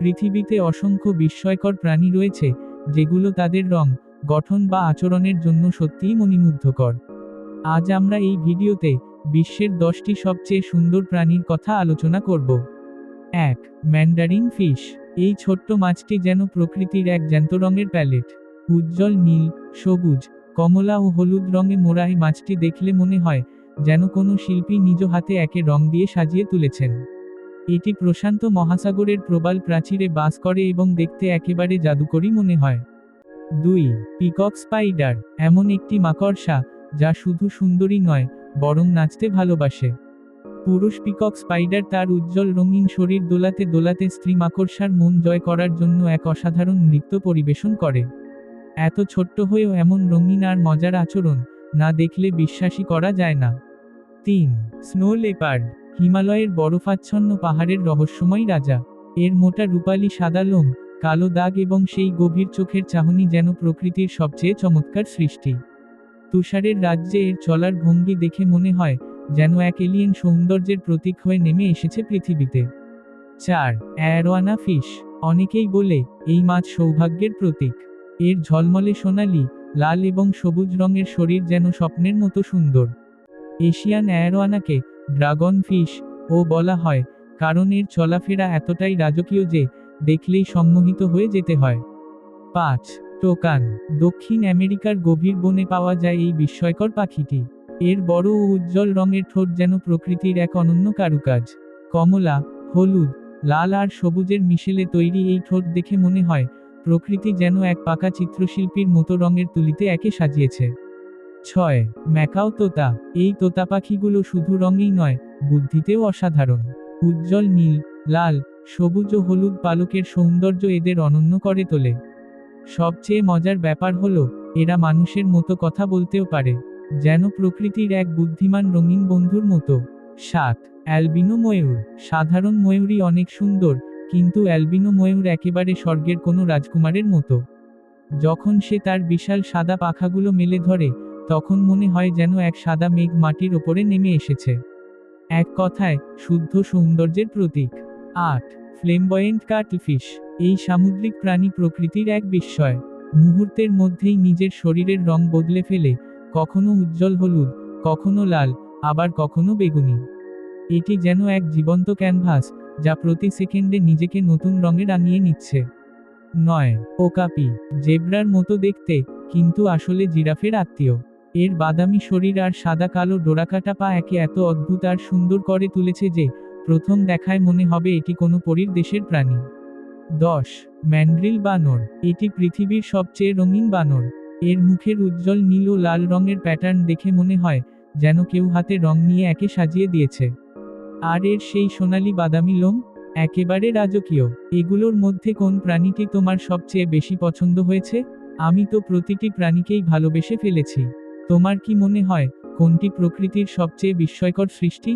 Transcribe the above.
পৃথিবীতে অসংখ্য বিস্ময়কর প্রাণী রয়েছে, যেগুলো তাদের রং, গঠন বা আচরণের জন্য সত্যিই মণিমুগ্ধকর। আজ আমরা এই ভিডিওতে বিশ্বের দশটি সবচেয়ে সুন্দর প্রাণীর কথা আলোচনা করব। এক, ম্যান্ডারিন ফিশ। এই ছোট্ট মাছটি যেন প্রকৃতির এক জ্যান্ত রঙের প্যালেট। উজ্জ্বল, নীল, সবুজ, কমলা ও হলুদ রঙে মোড়া এই মাছটি দেখলে মনে হয় যেন কোনো শিল্পী নিজ হাতে একে রং দিয়ে সাজিয়ে তুলেছেন। এটি প্রশান্ত মহাসাগরের প্রবাল প্রাচীরে বাস করে এবং দেখতে একেবারে জাদুকরী মনে হয়। দুই, পিকক স্পাইডার, এমন একটি মাকড়সা, যা শুধু সুন্দরী নয়, বরং নাচতে ভালোবাসে। পুরুষ পিকক স্পাইডার তার উজ্জ্বল রঙিন শরীর দোলাতে দোলাতে স্ত্রী মাকড়সার মন জয় করার জন্য এক অসাধারণ নৃত্য পরিবেশন করে। এত ছোট্ট হয়েও এমন রঙিন আর মজার আচরণ, না দেখলে বিশ্বাসই করা যায় না। তিন, স্নো লেপার্ড হিমালয়ের বরফাচ্ছন্ন পাহাড়ের রহস্যময় রাজা। এর মোটা রূপালি সাদা লোম, কালো দাগ এবং সেই গভীর চোখের চাহনি যেন প্রকৃতির সবচেয়ে চমৎকার সৃষ্টি। তুষারের রাজ্যে এর চলার ভঙ্গি দেখে মনে হয়, যেন এক এলিয়েন সৌন্দর্যের প্রতীক হয়ে নেমে এসেছে পৃথিবীতে। চার, অ্যারোয়ানা ফিশ। অনেকেই বলে, এই মাছ সৌভাগ্যের প্রতীক। এর ঝলমলে সোনালি, লাল এবং সবুজ রঙের শরীর যেন স্বপ্নের মতো সুন্দর। এশিয়ান অ্যারোয়ানাকে ড্রাগন ফিশ, ও বলা হয়, কারণ এর চলাফেরা এতটাই রাজকীয় যে, দেখলেই সম্মোহিত হয়ে যেতে হয়। পাঁচ, টোকান, দক্ষিণ আমেরিকার গভীর বনে পাওয়া যায় এই বিস্ময়কর পাখিটি। এর বড় ও উজ্জ্বল রঙের ঠোঁট যেন প্রকৃতির এক অনন্য কারুকাজ। কমলা, হলুদ, লাল আর সবুজের মিশেলে তৈরি এই ঠোঁট দেখে মনে হয়, প্রকৃতি যেন এক পাকা চিত্রশিল্পীর মতো রঙের তুলিতে একে সাজিয়েছে। ছয়, ম্যাকাও তোতা। এই তোতা পাখিগুলো শুধু রঙেই নয়, বুদ্ধিতেও অসাধারণ। উজ্জ্বল, নীল, লাল, সবুজ ও হলুদ পালকের সৌন্দর্য এদের অনন্য করে তোলে। সবচেয়ে মজার ব্যাপার হলো, এরা মানুষের মতো কথা বলতেও পারে, যেন প্রকৃতির এক বুদ্ধিমান রঙিন বন্ধুর মতো। সাত, অ্যালবিনো ময়ূর। সাধারণ ময়ূরই অনেক সুন্দর, কিন্তু অ্যালবিনো ময়ূর একেবারে স্বর্গের কোনো রাজকুমারের মতো। যখন সে তার বিশাল সাদা পাখাগুলো মেলে ধরে তখন মনে হয় যেন এক সাদা মেঘ মাটির ওপরে নেমে এসেছে। এক কথায়, শুদ্ধ সৌন্দর্যের প্রতীক। আট ফ্লেমবয়েন্ট কাটলফিশ এই সামুদ্রিক প্রাণী প্রকৃতির এক বিস্ময়। মুহূর্তের মধ্যেই নিজের শরীরের রং বদলে ফেলে, কখনো উজ্জ্বল হলুদ, কখনো লাল, আবার কখনো বেগুনি। এটি যেন এক জীবন্ত ক্যানভাস যা প্রতি সেকেন্ডে নিজেকে নতুন রঙে রাঙিয়ে নিচ্ছে। নয়, ওকাপি, জেব্রার মতো দেখতে, কিন্তু আসলে জিরাফের আত্মীয়। এর বাদামি শরীর আর সাদা কালো ডোরাকাটা পা একে এত অদ্ভুত আর সুন্দর করে তুলেছে যে, প্রথম দেখায় মনে হবে এটি কোনো পরীর দেশের প্রাণী। দশ, ম্যান্ড্রিল বানর, এটি পৃথিবীর সবচেয়ে রঙিন বানর। এর মুখের উজ্জ্বল নীল ও লাল রঙের প্যাটার্ন দেখে মনে হয়, যেন কেউ হাতে রং নিয়ে একে সাজিয়ে দিয়েছে। আর এর সেই সোনালি বাদামি লোম? একেবারে রাজকীয়। এগুলোর মধ্যে কোন প্রাণীটি তোমার সবচেয়ে বেশি পছন্দ হয়েছে? আমি তো প্রতিটি প্রাণীকেই ভালোবেসে ফেলেছি। তোমার কি মনে হয় কোনটি প্রকৃতির সবচেয়ে বিস্ময়কর সৃষ্টি?